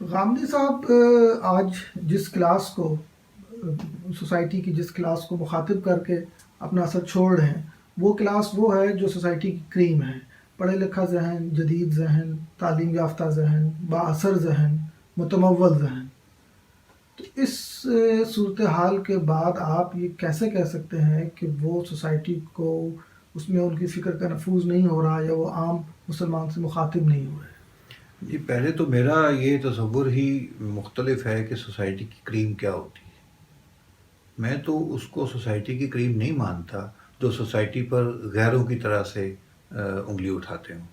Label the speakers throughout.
Speaker 1: गामदी साहब आज जिस क्लास को सोसाइटी की जिस क्लास को मुखातिब करके अपना असर छोड़ रहे हैं, वो क्लास वो है जो सोसाइटी की क्रीम है। पढ़े लिखा जहन, जदीद जहन, तालीम याफ्ता जहन बासर जहन मुतमवल जहन। तो इस सूरत हाल के बाद आप ये कैसे कह सकते हैं कि वो सोसाइटी को उसमें उनकी फ़िक्र का नफूज नहीं हो रहा या वो आम मुसलमान से मुखातिब नहीं हो रहे?
Speaker 2: जी पहले तो मेरा ये तस्वुर ही मुख्तलिफ़ है कि सोसाइटी की क्रीम क्या होती है। मैं तो उसको सोसाइटी की क्रीम नहीं मानता जो सोसाइटी पर गैरों की तरह से उंगली उठाते हों।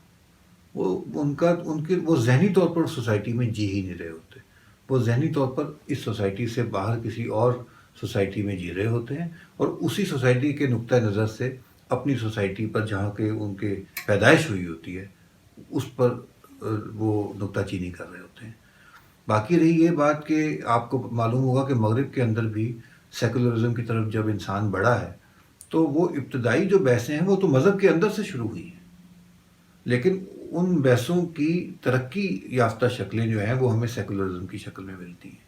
Speaker 2: वो, उनका, उनके, वो जहनी तौर पर सोसाइटी में जी ही नहीं रहे होते। वो जहनी तौर पर इस सोसाइटी से बाहर किसी और सोसाइटी में जी रहे होते हैं और उसी सोसाइटी के नुक़ नज़र से अपनी सोसाइटी पर जहाँ के उनके पैदाइश हुई होती है, उस पर वो नुक्ताचीनी कर रहे होते हैं। बाकी रही ये बात कि आपको मालूम होगा कि मगरब के अंदर भी सेकुलरिज्म की तरफ़ जब इंसान बढ़ा है तो वो इब्तदाई जो बहसें हैं, वो तो मज़हब के अंदर से शुरू हुई हैं। लेकिन उन बहसों की तरक्की याफ्ता शक्लें जो हैं, वो हमें सेकुलरिज्म की शक्ल में मिलती हैं।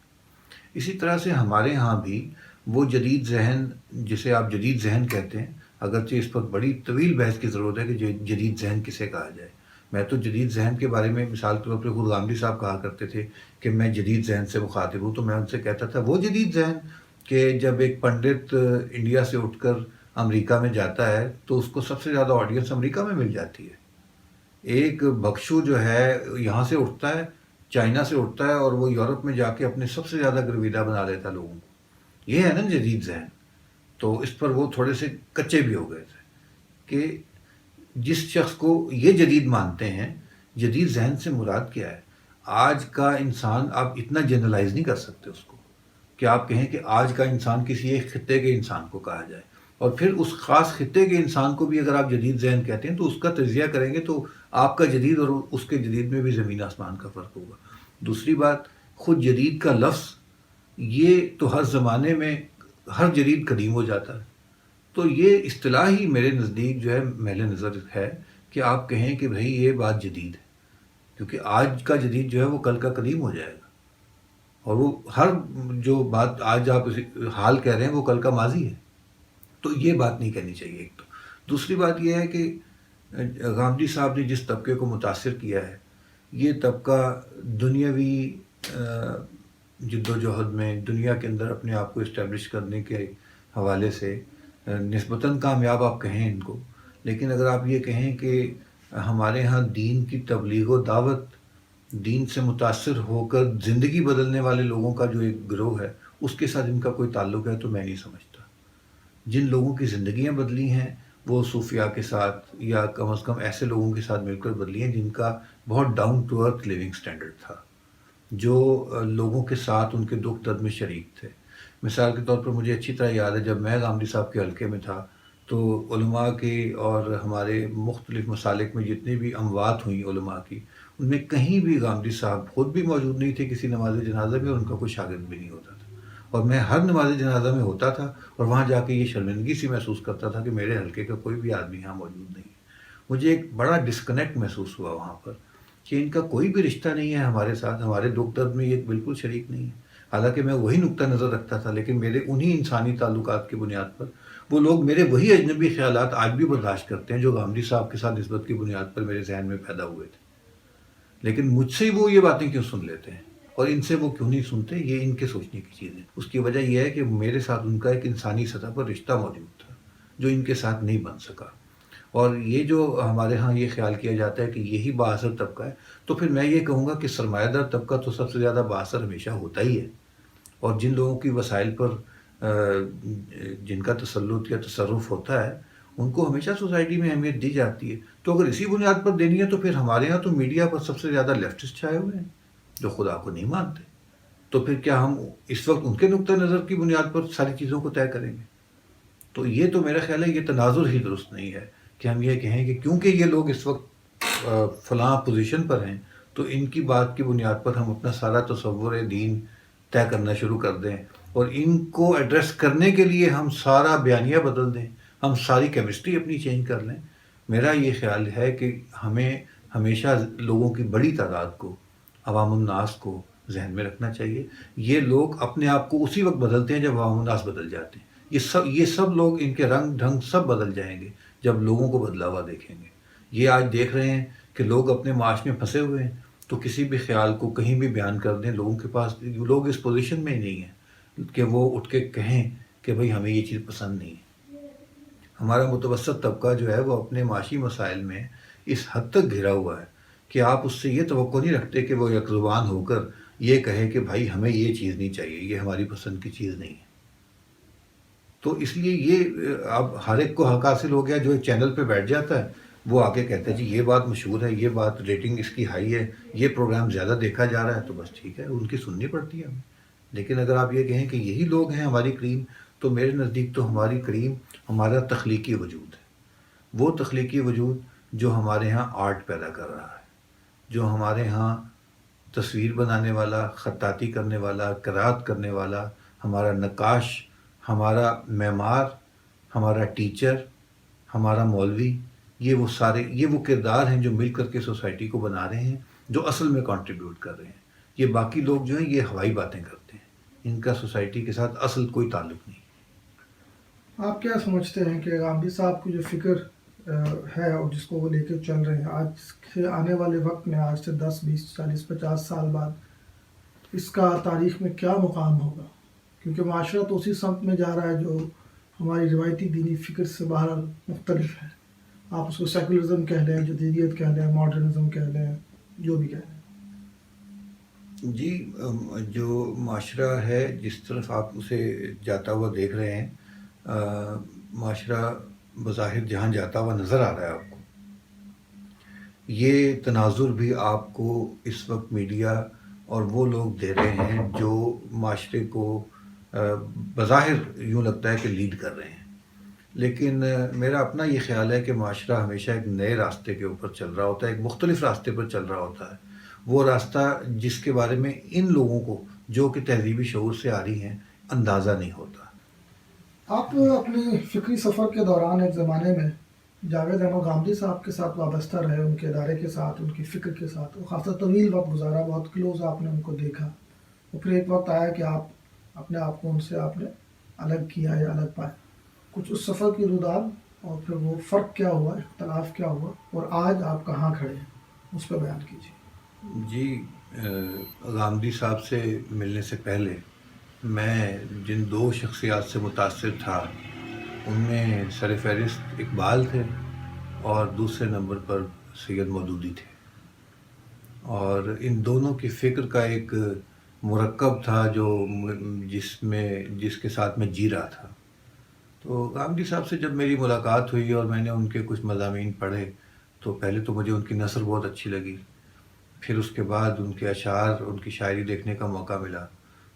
Speaker 2: इसी तरह से हमारे यहाँ भी वो जदीद जहन, जिसे आप जदीद जहन कहते हैं, अगरचे इस पर बड़ी तवील बहस की ज़रूरत है कि जदीद जहन किसे कहा जाए। मैं तो जदीद जहन के बारे में मिसाल के तौर पर खुद गांधी साहब कहा करते थे कि मैं जदीद जहन से मुखातिब हूँ तो मैं उनसे कहता था, वो जदीद जहन कि जब एक पंडित इंडिया से उठकर अमेरिका में जाता है तो उसको सबसे ज़्यादा ऑडियंस अमेरिका में मिल जाती है। एक बख्शू जो है, यहाँ से उठता है, चाइना से उठता है और वो यूरोप में जाके अपने सबसे ज़्यादा गर्विदा बना लेता लोगों को। ये है ना जदीद जहन। तो इस पर वो थोड़े से कच्चे भी हो गए थे कि जिस शख्स को ये जदीद मानते हैं, जदीद जहन से मुराद क्या है? आज का इंसान आप इतना जनरलाइज नहीं कर सकते उसको। कि आप कहें कि आज का इंसान किसी एक खत्े के इंसान को कहा जाए। और फिर उस ख़ास खत्ते के इंसान को भी अगर आप जदीद जहन कहते हैं तो उसका तजिया करेंगे तो आपका जदीद और उसके जदीद में भी ज़मीन आसमान का फ़र्क होगा। दूसरी बात, खुद जदीद का लफ्ज़, ये तो हर ज़माने में, हर जदीद कदीम हो जाता है। तो ये इस्तेलाह ही मेरे नज़दीक जो है मेल नज़र है कि आप कहें कि भाई ये बात जदीद है, क्योंकि आज का जदीद जो है वो कल का कदीम हो जाएगा। और वो हर जो बात आज आप हाल कह रहे हैं, वो कल का माजी है। तो ये बात नहीं कहनी चाहिए एक तो। दूसरी बात यह है कि गांधी साहब ने जिस तबके को मुतासर किया है, ये तबका दुनियावी जद्दोजहद में, दुनिया के अंदर अपने आप को इस्टेब्लिश करने के हवाले से नस्बता कामयाब आप कहें इनको। लेकिन अगर आप ये कहें कि हमारे यहाँ दीन की तबलीग व दावत, दीन से मुतासर होकर ज़िंदगी बदलने वाले लोगों का जो एक ग्रोह है, उसके साथ इनका कोई ताल्लुक है तो मैं नहीं समझता। जिन लोगों की ज़िंदगियाँ बदली हैं, वो सूफिया के साथ या कम अज़ कम ऐसे लोगों के साथ मिलकर बदली हैं जिनका बहुत down to earth living standard था, जो लोगों के साथ उनके दुख दर्द में शरीक थे। मिसाल के तौर पर मुझे अच्छी तरह याद है, जब मैं गांधी साहब के हल्के में था तो उलमा के और हमारे मुख्तलिफ़ मसालिक में जितनी भी अमवात हुई उलमा की, उनमें कहीं भी गांधी साहब खुद भी मौजूद नहीं थे, किसी नमाज़ जनाजा में, और उनका कोई शागिर्द भी नहीं होता था। और मैं हर नमाज़ जनाजा में होता था, और वहाँ जाके ये शर्मिंदगी सी महसूस करता था कि मेरे हल्के का कोई भी आदमी यहाँ मौजूद नहीं है। मुझे एक बड़ा डिस्कनेक्ट महसूस हुआ वहाँ पर, कि इनका कोई भी रिश्ता नहीं है हमारे साथ, हमारे दुख दर्द में ये बिल्कुल शरीक नहीं है। हालाँकि मैं वही नुक्ता नज़र रखता था, लेकिन मेरे उन्हीं इंसानी ताल्लुकात की बुनियाद पर। वो लोग मेरे वही अजनबी ख्याल आज भी बर्दाश्त करते हैं, जो गांधी साहब के साथ नस्बत की बुनियाद पर मेरे जहन में पैदा हुए थे। लेकिन मुझसे ही वो ये बातें क्यों सुन लेते हैं? और इनसे वो क्यों नहीं सुनते? ये इनके सोचने की चीज़ है। उसकी वजह यह है कि मेरे साथ उनका एक इंसानी सतह पर रिश्ता मौजूद था, जो इनके साथ नहीं बन सका। और ये जो हमारे यहाँ ये ख्याल किया जाता है कि यही बासर तबका है तो फिर मैं ये कहूँगा कि सरमायादार तबका तो सबसे ज़्यादा बासर हमेशा होता ही है। और जिन लोगों की वसाइल पर जिनका तसल्लुत या तसरुफ़ होता है, उनको हमेशा सोसाइटी में अहमियत दी जाती है। तो अगर इसी बुनियाद पर देनी है तो फिर हमारे यहाँ तो मीडिया पर सबसे ज़्यादा लेफ्टिस्ट छाए हुए हैं, जो खुदा को नहीं मानते। तो फिर क्या हम इस वक्त उनके नुक़ नज़र की बुनियाद पर सारी चीज़ों को तय करेंगे? तो ये तो मेरा ख्याल है, ये तनाजुर ही दुरुस्त नहीं है कि हम ये कहें कि क्योंकि ये लोग इस वक्त फलां पोजीशन पर हैं तो इनकी बात की बुनियाद पर हम अपना सारा तस्वुर, दीन तय करना शुरू कर दें और इनको एड्रेस करने के लिए हम सारा बयानिया बदल दें। हम सारी केमिस्ट्री अपनी चेंज कर लें। मेरा ये ख्याल है कि हमें हमेशा लोगों की बड़ी तादाद को अवामनास को जहन में रखना चाहिए। ये लोग अपने आप को उसी वक्त बदलते हैं जब हवामनास बदल जाते हैं। ये सब ये सब लोग इनके रंग ढंग सब बदल जाएँगे जब लोगों को बदलावा देखेंगे। ये आज देख रहे हैं कि लोग अपने माश में फंसे हुए हैं। तो किसी भी ख्याल को कहीं भी बयान कर दें, लोगों के पास, लोग इस पोजीशन में ही नहीं हैं कि वो उठ के कहें कि भाई हमें ये चीज़ पसंद नहीं है। हमारा मुतवसत तबका जो है वो अपने माशी मसाइल में इस हद तक घिरा हुआ है कि आप उससे ये तो नहीं रखते कि वो एक ज़ुबान होकर ये कहे कि भाई हमें ये चीज़ नहीं चाहिए, ये हमारी पसंद की चीज़ नहीं है। तो इसलिए ये, अब हर एक को हक हासिल हो गया जो एक चैनल पे बैठ जाता है। वो आके कहते हैं, जी, ये बात मशहूर है, ये बात रेटिंग इसकी हाई है, ये प्रोग्राम ज़्यादा देखा जा रहा है। तो बस ठीक है, उनकी सुननी पड़ती है। हमें लेकिन अगर आप ये कहें कि यही लोग हैं हमारी क्रीम तो मेरे नज़दीक तो हमारी क्रीम, हमारा तख्लीकी वजूद है। वो तख्लीकी वजूद जो हमारे यहाँ आर्ट पैदा कर रहा है, जो हमारे यहाँ तस्वीर बनाने वाला, ख़त्ताती करने वाला, करात करने वाला, हमारा नकाश हमारा मेमार, हमारा टीचर, हमारा मौलवी ये वो सारे, ये वो किरदार हैं जो मिल करके सोसाइटी को बना रहे हैं, जो असल में कंट्रीब्यूट कर रहे हैं। ये बाकी लोग जो हैं, ये हवाई बातें करते हैं। इनका सोसाइटी के साथ असल कोई ताल्लुक नहीं।
Speaker 1: आप क्या समझते हैं कि गांधी साहब की जो फ़िक्र है और जिसको वो लेकर चल रहे हैं, आज के आने वाले वक्त में, आज से दस, बीस, चालीस, पचास साल बाद, इसका तारीख में क्या मुकाम होगा? क्योंकि माशरा तो उसी समत में जा रहा है जो हमारी रिवायती दीनी फ़िक्र से बाहर मुख्तलिफ़ है। आप उसको सेकुलरिज्म कह लें जदीदियत कह लें मॉडर्निज्म कह लें जो भी कह लें
Speaker 2: जी जो माशरा है, जिस तरफ़ आप उसे जाता हुआ देख रहे हैं माशरा बज़ाहिर जहाँ जाता हुआ नज़र आ रहा है आपको। ये तनाजुर भी आपको इस वक्त मीडिया और वो लोग दे रहे हैं जो माशरे को बज़ाहिर यूँ लगता है कि लीड कर रहे हैं। लेकिन मेरा अपना ये ख्याल है कि माशरा हमेशा एक नए रास्ते के ऊपर चल रहा होता है, एक मुख्तलिफ़ रास्ते पर चल रहा होता है। वो रास्ता जिसके बारे में इन लोगों को, जो कि तहजीबी शूर से आ रही हैं, अंदाज़ा नहीं होता।
Speaker 1: आप अपने फ़िक्री सफ़र के दौरान एक ज़माने में जावेद अहमद गांधी साहब के साथ वाबस्ता रहे, उनके इदारे के साथ, उनकी फ़िक्र के साथ वो खासा तवील वक्त गुजारा, बहुत क्लोज़ आपने उनको देखा। और फिर एक वक्त आया कि आप अपने आप को उनसे आपने अलग किया या अलग पाया। कुछ उस सफ़र की रुदान और फिर वो फ़र्क क्या हुआ, इख्तलाफ क्या हुआ और आज आप कहाँ खड़े हैं? उस पर बयान कीजिए।
Speaker 2: जी गांधी साहब से मिलने से पहले मैं जिन दो शख्सियात से मुतासर था, उनमें सर फहरिस्त इकबाल थे और दूसरे नंबर पर सैयद मदूदी थे। और इन दोनों की फ़िक्र का एक मरकब था जो जिसमें, जिसके साथ मैं जी रहा था। तो गांधी साहब से जब मेरी मुलाकात हुई और मैंने उनके कुछ मजामी पढ़े तो पहले तो मुझे उनकी नसर बहुत अच्छी लगी। फिर उसके बाद उनके अशार उनकी शायरी देखने का मौका मिला।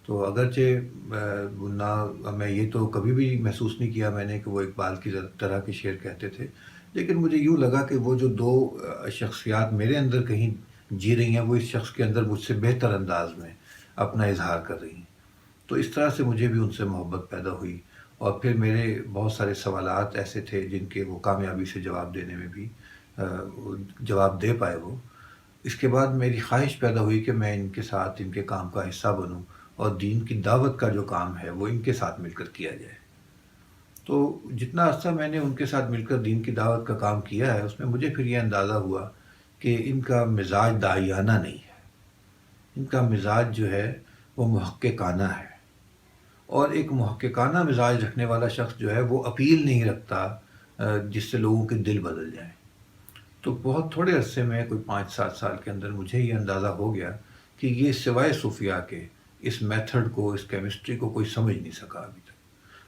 Speaker 2: तो अगरचे ना, मैं ये तो कभी भी महसूस नहीं किया मैंने कि वो इकबाल की तरह के शेर कहते थे। लेकिन मुझे यूँ लगा कि वो जो दो शख्सियात मेरे अंदर कहीं जी रही हैं, वो इस शख्स के अंदर मुझसे बेहतर अंदाज में अपना इजहार कर रही हैं। तो इस तरह से मुझे भी उनसे मोहब्बत पैदा हुई। और फिर मेरे बहुत सारे सवाल ऐसे थे जिनके वो कामयाबी से जवाब देने में भी जवाब दे पाए वो। इसके बाद मेरी ख्वाहिश पैदा हुई कि मैं इनके साथ, इनके काम का हिस्सा बनूं और दीन की दावत का जो काम है वो इनके साथ मिलकर किया जाए। तो जितना अर्सा मैंने उनके साथ मिलकर दीन की दावत का काम किया है, उसमें मुझे फिर ये अंदाज़ा हुआ कि इनका मिजाज दायाना नहीं है। इनका मिजाज जो है वो महक्काना है। और एक महक्काना मिजाज रखने वाला शख्स जो है वो अपील नहीं रखता जिससे लोगों के दिल बदल जाए। तो बहुत थोड़े अरसे में, कोई पाँच सात साल के अंदर मुझे ये अंदाज़ा हो गया कि ये सिवाय सूफिया के इस मेथड को, इस केमिस्ट्री को कोई समझ नहीं सका अभी तक।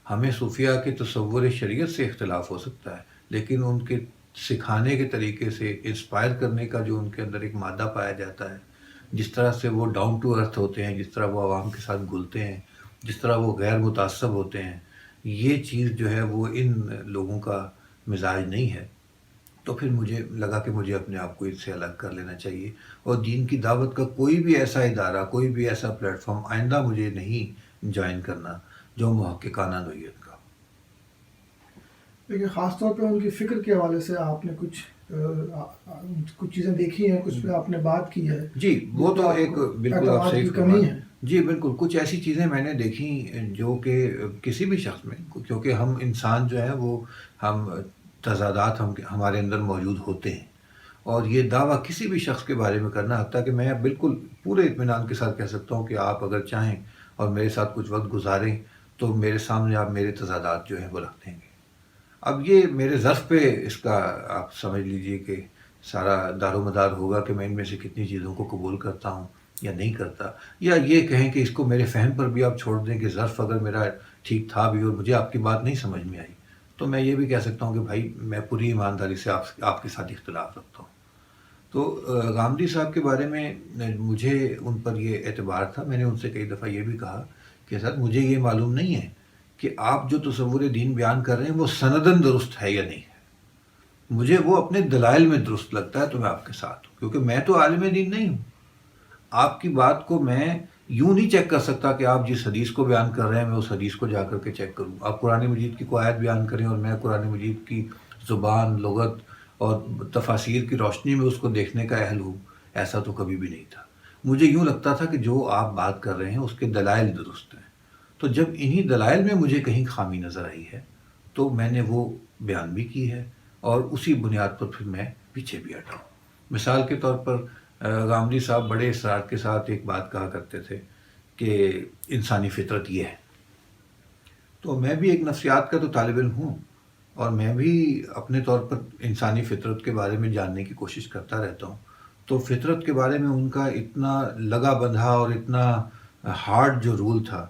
Speaker 2: हमें सूफिया के तस्वुर शरीयत से इख्तलाफ हो सकता है, लेकिन उनके सिखाने के तरीके से इंस्पायर करने का जो उनके अंदर एक मादा पाया जाता है, जिस तरह से वो डाउन टू अर्थ होते हैं, जिस तरह वो आवाम के साथ घुलते हैं जिस तरह वो गैर मुतासब होते हैं ये चीज़ जो है वो इन लोगों का मिजाज नहीं है। तो फिर मुझे लगा कि मुझे अपने आप को इससे अलग कर लेना चाहिए। और दीन की दावत का कोई भी ऐसा इदारा कोई भी ऐसा प्लेटफॉर्म आइंदा मुझे नहीं ज्वाइन करना जो महक्काना नोयत का
Speaker 1: देखिए ख़ास तौर पे उनकी फ़िक्र के हवाले से आपने कुछ आ- आ- कुछ चीज़ें देखी हैं कुछ पे आपने बात की है।
Speaker 2: जी वो तो
Speaker 1: जिसमें
Speaker 2: एक बिल्कुल आप
Speaker 1: एतमाद
Speaker 2: सही
Speaker 1: की
Speaker 2: फरमा
Speaker 1: कमी
Speaker 2: हैं। जी, बिल्कुल। कुछ ऐसी चीज़ें मैंने देखी, जो कि किसी भी शख्स में, क्योंकि हम इंसान जो है, वो हम तजादात हम, हमारे अंदर मौजूद होते हैं। और ये दावा किसी भी शख्स के बारे में करना हती कि, मैं बिल्कुल पूरे इत्मीनान के साथ कह सकता हूँ कि आप अगर चाहें और मेरे साथ कुछ वक्त गुजारें तो मेरे सामने आप मेरे तजादात जो हैं, वो रख देंगे। अब ये मेरे ज़र्फ़ पे इसका आप समझ लीजिए कि सारा दारोमदार होगा कि मैं इनमें से कितनी चीज़ों को कबूल करता हूँ। या नहीं करता, या ये कहें कि इसको मेरे फ़हम पर भी आप छोड़ दें कि ज़र्फ़ अगर मेरा ठीक था भी और मुझे आपकी बात नहीं समझ में आई तो मैं ये भी कह सकता हूँ कि भाई, मैं पूरी ईमानदारी से आप, आपके साथ इख्तलाफ रखता हूँ। तो गामदी साहब के बारे में मुझे उन पर ये एतबार था, मैंने उनसे कई दफ़ा ये भी कहा कि सर, मुझे ये मालूम नहीं है कि आप जो तस्वुर दीन बयान कर रहे हैं, वो सनदन दुरुस्त है या नहीं है। मुझे वो अपने दलाइल में दुरुस्त लगता है तो मैं आपके साथ हूँ, क्योंकि मैं तो आलिम दीन नहीं हूँ। आपकी बात को मैं यूँ नहीं चेक कर सकता कि आप जिस हदीस को बयान कर रहे हैं, मैं उस हदीस को जा कर के चेक करूँ। आप कुरान मजीद की कोई आयत बयान करें और मैं कुरान मजीद की ज़ुबान, लगत और तफासिर की रोशनी में उसको देखने का अहल हूँ। ऐसा तो कभी भी नहीं था। मुझे यूँ लगता था कि जो आप बात कर रहे हैं, उसके दलाइल दुरुस्त हैं। तो जब इन्हीं दलाइल में मुझे कहीं खामी नज़र आई है तो मैंने वो बयान भी की है और उसी बुनियाद पर फिर मैं पीछे भी हटाऊँ मिसाल के तौर पर गामदी साहब बड़े इसरार के साथ एक बात कहा करते थे कि इंसानी फितरत ये है। तो मैं भी एक नफ्सियात का तो तालब इल्म हूँ और मैं भी अपने तौर पर इंसानी फितरत के बारे में जानने की कोशिश करता रहता हूँ। तो फितरत के बारे में उनका इतना लगा बंधा और इतना हार्ड जो रूल था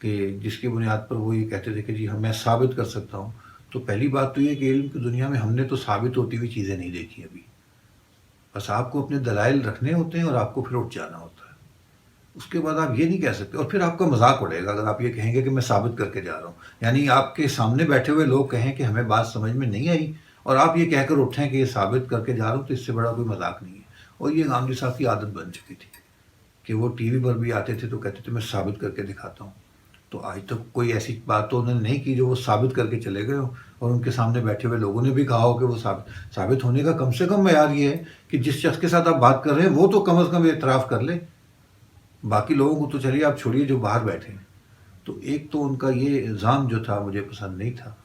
Speaker 2: कि जिसकी बुनियाद पर वो ये कहते थे कि जी हम मैं साबित कर सकता हूँ। तो पहली बात तो ये कि इल्म की दुनिया में हमने तो साबित होती हुई चीज़ें नहीं देखी अभी। बस आपको अपने दलाइल रखने होते हैं और आपको फिर उठ जाना होता है। उसके बाद आप ये नहीं कह सकते, और फिर आपका मज़ाक उड़ेगा अगर आप ये कहेंगे कि मैं साबित करके जा रहा हूँ। यानी आपके सामने बैठे हुए लोग कहें कि हमें बात समझ में नहीं आई, और आप ये कहकर उठें कि ये साबित करके जा रहा हूँ तो इससे बड़ा कोई मज़ाक नहीं है। और ये गांधी साहब की आदत बन चुकी थी कि वो टीवी पर भी आते थे तो कहते थे, मैं साबित करके दिखाता हूँ। तो आज तक कोई ऐसी बात तो उन्होंने नहीं की जो वो साबित करके चले गए हो। और उनके सामने बैठे हुए लोगों ने भी कहा हो कि वो साबित साबित होने का कम से कम मैार ये है कि जिस शख्स के साथ आप बात कर रहे हैं, वो तो कम अज़ कम एतराफ़ कर ले। बाकी लोगों को तो चलिए आप छोड़िए जो बाहर बैठे हैं। तो एक तो उनका ये इल्ज़ाम जो था, मुझे पसंद नहीं था।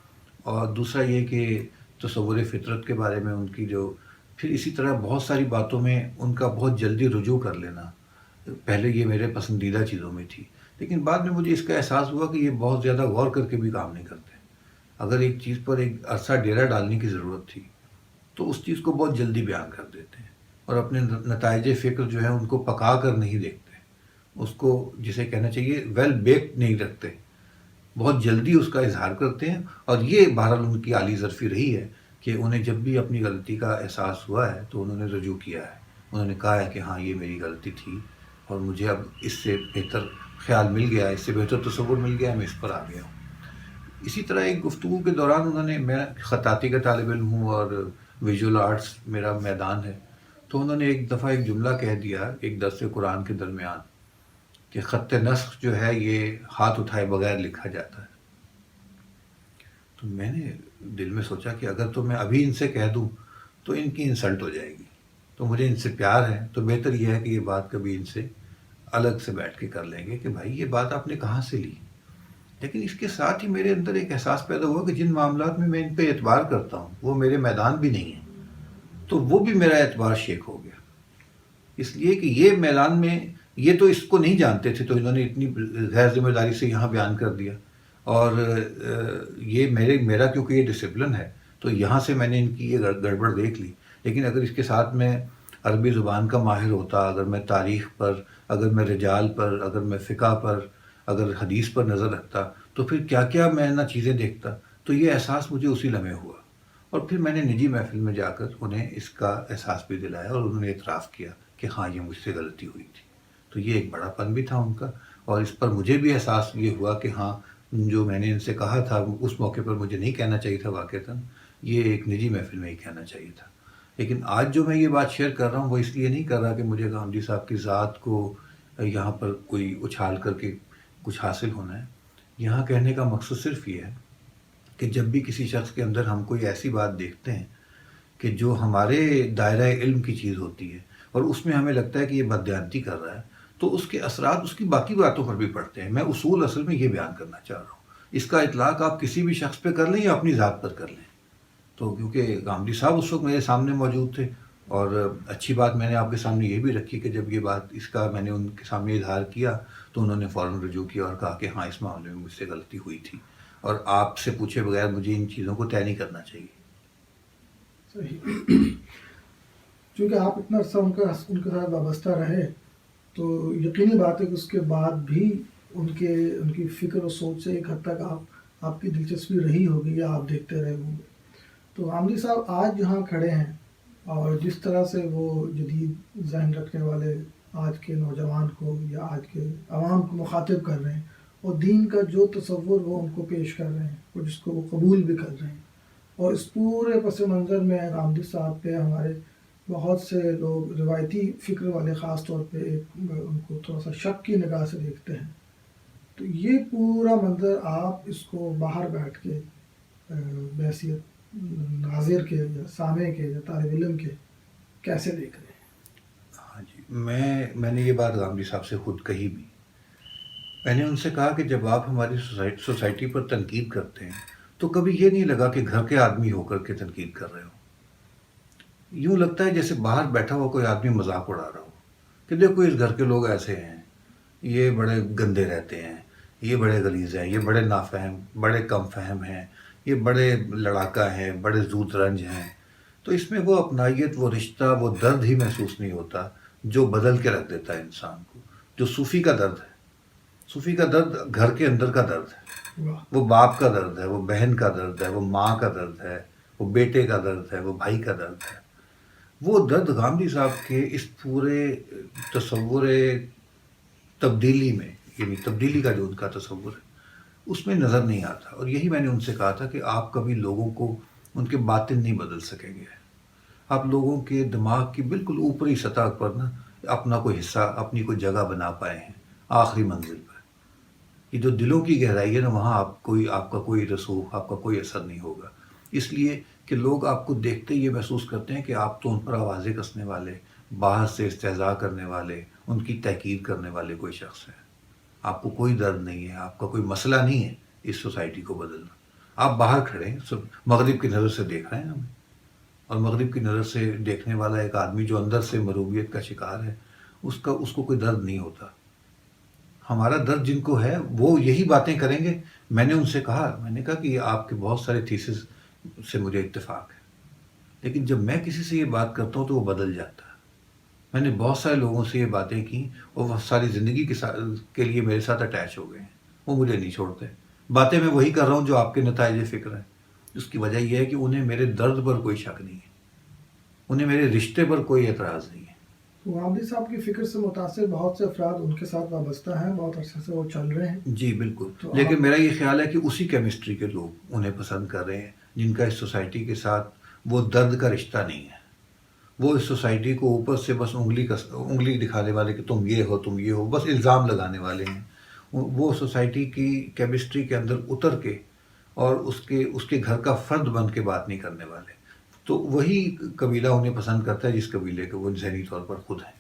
Speaker 2: और दूसरा ये कि तस्वुर फितरत के बारे में उनकी जो, फिर इसी तरह बहुत सारी बातों में उनका बहुत जल्दी रुजू कर लेना। पहले ये मेरे पसंदीदा चीज़ों में थी, लेकिन बाद में मुझे इसका एहसास हुआ कि ये बहुत ज़्यादा गौर करके भी काम नहीं करते। अगर एक चीज़ पर एक अरसा डेरा डालने की ज़रूरत थी तो उस चीज़ को बहुत जल्दी बयान कर देते हैं और अपने नतज, फ़िक्र जो है उनको पका कर नहीं देखते। उसको, जिसे कहना चाहिए वेल बेक्ड नहीं रखते। बहुत जल्दी उसका इजहार करते हैं और ये बहरहाल उनकी आली ज़रफ़ी रही है कि उन्हें जब भी अपनी गलती का एहसास हुआ है तो उन्होंने रजू किया है। उन्होंने कहा है कि हाँ ये मेरी गलती थी। और मुझे अब इससे बेहतर ख्याल मिल गया, इससे बेहतर तस्वुर मिल गया, मैं इस पर आ गया हूँ। इसी तरह एक गुफ्तु के दौरान उन्होंने, मैं ख़ताती का तालब इल्म हूँ और विजुअल आर्ट्स मेरा मैदान है तो उन्होंने एक दफ़ा एक जुमला कह दिया एक दस कुरान के दरमियान कि ख़त नस्ख जो है ये हाथ उठाए बगैर लिखा जाता है। तो मैंने दिल में सोचा कि अगर तो मैं अभी इनसे कह दूँ तो इनकी इंसल्ट हो जाएगी। तो मुझे इनसे प्यार है तो बेहतर यह है कि ये बात कभी इनसे अलग से बैठ के कर लेंगे कि भाई ये बात आपने कहाँ से ली? लेकिन इसके साथ ही मेरे अंदर एक एहसास पैदा हुआ कि जिन मामला में मैं इन पर एतबार करता हूँ, वो मेरे मैदान भी नहीं है तो वो भी मेरा एतबार शेख हो गया। इसलिए कि ये मैदान में, ये तो इसको नहीं जानते थे तो इन्होंने इतनी गैर ज़िम्मेदारी से यहाँ बयान कर दिया। और ये मेरे, मेरा क्योंकि ये डिसिप्लिन है तो यहाँ से मैंने इनकी ये गड़बड़ देख ली। लेकिन अगर इसके साथ मैं अरबी ज़ुबान का माहिर होता, अगर मैं तारीख़ पर, अगर मैं रिजाल पर, अगर मैं फ़िका पर, अगर हदीस पर नज़र रखता तो फिर क्या क्या मैं ना चीज़ें देखता? तो ये एहसास मुझे उसी लम्हे हुआ। और फिर मैंने निजी महफिल में जाकर उन्हें इसका एहसास भी दिलाया और उन्होंने इतराफ़ किया कि हाँ ये मुझसे गलती हुई थी। तो ये एक बड़ापन भी था उनका और इस पर मुझे भी एहसास ये हुआ कि हाँ जो मैंने इनसे कहा था, उस मौके पर मुझे नहीं कहना चाहिए था वाक़ता ये एक निजी महफिल में ही कहना चाहिए था। लेकिन आज जो मैं ये बात शेयर कर रहा हूँ, वो इसलिए नहीं कर रहा कि मुझे गांधी साहब की ज़ात को यहाँ पर कोई उछाल करके कुछ हासिल होना है। यहाँ कहने का मकसद सिर्फ़ ये है कि जब भी किसी शख्स के अंदर हम कोई ऐसी बात देखते हैं कि जो हमारे दायरा इल्म की चीज़ होती है और उसमें हमें लगता है कि ये बदयांती कर रहा है तो उसके असरात, उसकी बाकी बातों पर भी पड़ते हैं। मैं उसूल असल में ये बयान करना चाह रहा हूँ। इसका इतलाक आप किसी भी शख्स पे कर लें या अपनी ज़ात पर कर लें। तो क्योंकि गांधी साहब उस वक्त मेरे सामने मौजूद थे और अच्छी बात मैंने आपके सामने ये भी रखी कि जब ये बात इसका मैंने उनके सामने इजहार किया तो उन्होंने फ़ौर रजू किया और कहा कि हाँ इस मामले में मुझसे गलती हुई थी और आपसे पूछे बगैर मुझे इन चीज़ों को तय नहीं करना चाहिए।
Speaker 1: क्योंकि आप इतना अर्सा उनका, उनके साथ वाबस्ता रहे तो यकीनी बात है कि उसके बाद भी उनके, उनकी फ़िक्र और सोच से एक हद तक आप, आपकी दिलचस्पी रही होगी या आप देखते रहे होंगे। तो आमदी साहब आज जहाँ खड़े हैं और जिस तरह से वो जदीद जहन रखने वाले आज के नौजवान को या आज के आवाम को मुखातिब कर रहे हैं और दीन का जो तस्वुर वो उनको पेश कर रहे हैं और जिसको वो कबूल भी कर रहे हैं। और इस पूरे पस मंज़र में आमदी साहब पे हमारे बहुत से लोग रिवायती फ़िक्र वाले ख़ास तौर पे एक, उनको थोड़ा सा शक की निगाह से देखते हैं। तो ये पूरा मंज़र आप इसको बाहर बैठ के बैसीत नाजिर के, सामे के तालब इलम के, कैसे देख रहे हैं?
Speaker 2: हाँ जी, मैं, मैंने ये बात गामडी साहब से खुद कही भी। मैंने उनसे कहा कि जब आप हमारी सोसाइटी सोसाइटी पर तनकीद करते हैं तो कभी ये नहीं लगा कि घर के आदमी होकर के तनकीद कर रहे हो। यूँ लगता है जैसे बाहर बैठा हुआ कोई आदमी मज़ाक उड़ा रहा हो, कि देखो इस घर के लोग ऐसे हैं, ये बड़े गंदे रहते हैं, ये बड़े गलीज हैं, ये बड़े नाफहम बड़े कम फहम हैं ये बड़े लड़ाका हैं बड़े जूत रंज हैं तो इसमें वो अपनाइत वो रिश्ता वो दर्द ही महसूस नहीं होता जो बदल के रख देता है इंसान को जो सूफ़ी का दर्द है। सूफ़ी का दर्द घर के अंदर का दर्द है। वो बाप का दर्द है वो बहन का दर्द है वो माँ का दर्द है वो बेटे का दर्द है वो भाई का दर्द है। वो दर्द गांधी साहब के इस पूरे तस्वुर तब्दीली में यानी तब्दीली का जो उनका तस्वुर है उसमें नज़र नहीं आता। और यही मैंने उनसे कहा था कि आप कभी लोगों को उनके बातिन नहीं बदल सकेंगे। आप लोगों के दिमाग की बिल्कुल ऊपरी सतह पर ना अपना कोई हिस्सा, अपनी कोई जगह बना पाए हैं, आखिरी मंजिल पर। ये जो दिलों की गहराई है ना, वहाँ आप कोई, आपका कोई रसूख, आपका कोई असर नहीं होगा। इसलिए कि लोग आपको देखते ही ये महसूस करते हैं कि आप तो उन पर आवाज़ें कसने वाले, बाहर से इस्तेजा करने वाले, उनकी तहकीर करने वाले कोई शख्स है। आपको कोई दर्द नहीं है, आपका कोई मसला नहीं है इस सोसाइटी को बदलना। आप बाहर खड़े हैं, सब मगरब की नज़र से देख रहे हैं हमें। और मगरब की नज़र से देखने वाला एक आदमी जो अंदर से मरूबियत का शिकार है, उसका, उसको कोई दर्द नहीं होता। हमारा दर्द जिनको है, वो यही बातें करेंगे। मैंने उनसे कहा, मैंने कहा कि आपके बहुत सारे थीसिस से मुझे इत्तेफाक है। लेकिन जब मैं किसी से ये बात करता हूँ तो वो बदल जाता है। मैंने बहुत सारे लोगों से ये बातें की और वह सारी ज़िंदगी के साथ के लिए मेरे साथ अटैच हो गए। हैं वो मुझे नहीं छोड़ते। बातें मैं वही कर रहा हूँ जो आपके नतज फ़िक्र हैं। उसकी वजह यह है कि उन्हें मेरे दर्द पर कोई शक नहीं है। उन्हें मेरे रिश्ते पर कोई एतराज़ नहीं है।
Speaker 1: तो आमदी साहब की फ़िक्र से मुतासर बहुत से अफराद उनके साथ वाबस्ता हैं बहुत अच्छे से वो चल रहे हैं।
Speaker 2: जी बिल्कुल।
Speaker 1: तो
Speaker 2: लेकिन
Speaker 1: आप-
Speaker 2: मेरा ये ख्याल है कि उसी केमिस्ट्री के लोग उन्हें पसंद कर रहे हैं जिनका इस सोसाइटी के साथ वो दर्द का रिश्ता नहीं है। वो इस सोसाइटी को ऊपर से बस उंगली कस, उंगली दिखाने वाले कि तुम ये हो, तुम ये हो, बस इल्ज़ाम लगाने वाले हैं। वो- सोसाइटी की केमिस्ट्री के अंदर उतर के और उसके उसके घर का फर्द बन के बात नहीं करने वाले। तो वही कबीला उन्हें पसंद करता है, जिस कबीले के वो जहनी तौर पर खुद हैं।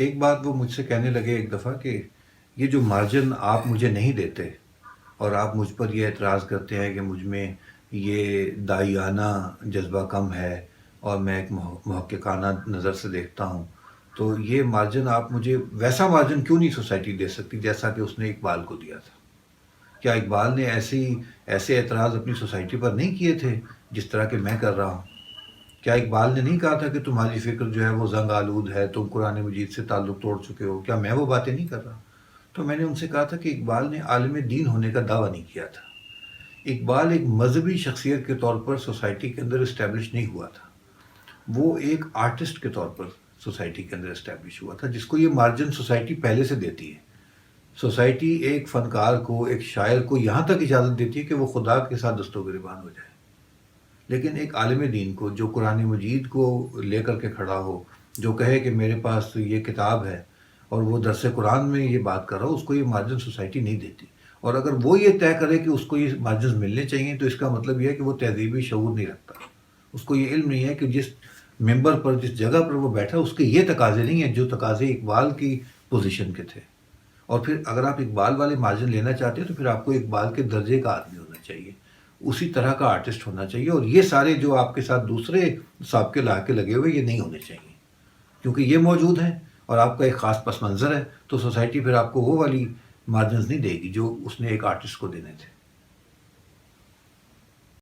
Speaker 2: एक बात वो मुझसे कहने लगे एक दफ़ा कि ये जो मार्जिन आप मुझे नहीं देते और आप मुझ पर यह एतराज़ करते हैं कि मुझमें ये दाइयाना जज्बा कम है और मैं एक महक्काना नज़र से देखता हूँ। तो ये मार्जिन आप मुझे, वैसा मार्जिन क्यों नहीं सोसाइटी दे सकती जैसा कि उसने इकबाल को दिया था? क्या इकबाल ने ऐसी, ऐसे एतराज़ अपनी सोसाइटी पर नहीं किए थे जिस तरह के मैं कर रहा हूँ? क्या इकबाल ने नहीं कहा था कि तुम्हारी फ़िक्र जो है वो जंग आलूद है, तुम कुरान मजीद से ताल्लुक़ तोड़ चुके हो? क्या मैं वो बातें नहीं कर रहा? तो मैंने उनसे कहा था कि इकबाल ने आलम दीन होने का दावा नहीं किया था। इकबाल एक मजहबी शख्सियत के तौर पर सोसाइटी के अंदर इस्टेब्लिश नहीं हुआ था। वो एक आर्टिस्ट के तौर पर सोसाइटी के अंदर इस्टेब्लिश हुआ था, जिसको ये मार्जिन सोसाइटी पहले से देती है। सोसाइटी एक फ़नकार को, एक शायर को यहाँ तक इजाज़त देती है कि वो खुदा के साथ दस्तों हो जाए। लेकिन एक आलम दीन को, जो कुरान मजीद को लेकर के खड़ा हो, जो कहे कि मेरे पास ये किताब है और वो दरस कुरान में ये बात कर रहा हो, उसको ये मार्जिन सोसाइटी नहीं देती। और अगर वो ये तय करे कि उसको ये मार्जिन मिलने चाहिए तो इसका मतलब यह है कि वो तहजीबी शूर नहीं रखता। उसको ये इल्म नहीं है कि जिस मेंबर पर, जिस जगह पर वो बैठा उसके ये तकाजे नहीं हैं, जो तकाजे इकबाल की पोजीशन के थे। और फिर अगर आप इकबाल वाले मार्जिन लेना चाहते हो तो फिर आपको इकबाल के दर्जे का आदमी होना चाहिए। उसी तरह का आर्टिस्ट होना चाहिए, और ये सारे जो आपके साथ दूसरे सबके ला के लगे हुए, ये नहीं होने चाहिए। क्योंकि ये मौजूद हैं। और आपका एक ख़ास पस मंज़र है तो सोसाइटी फिर आपको वो वाली मार्जिन नहीं देगी जो उसने एक आर्टिस्ट को देने थे।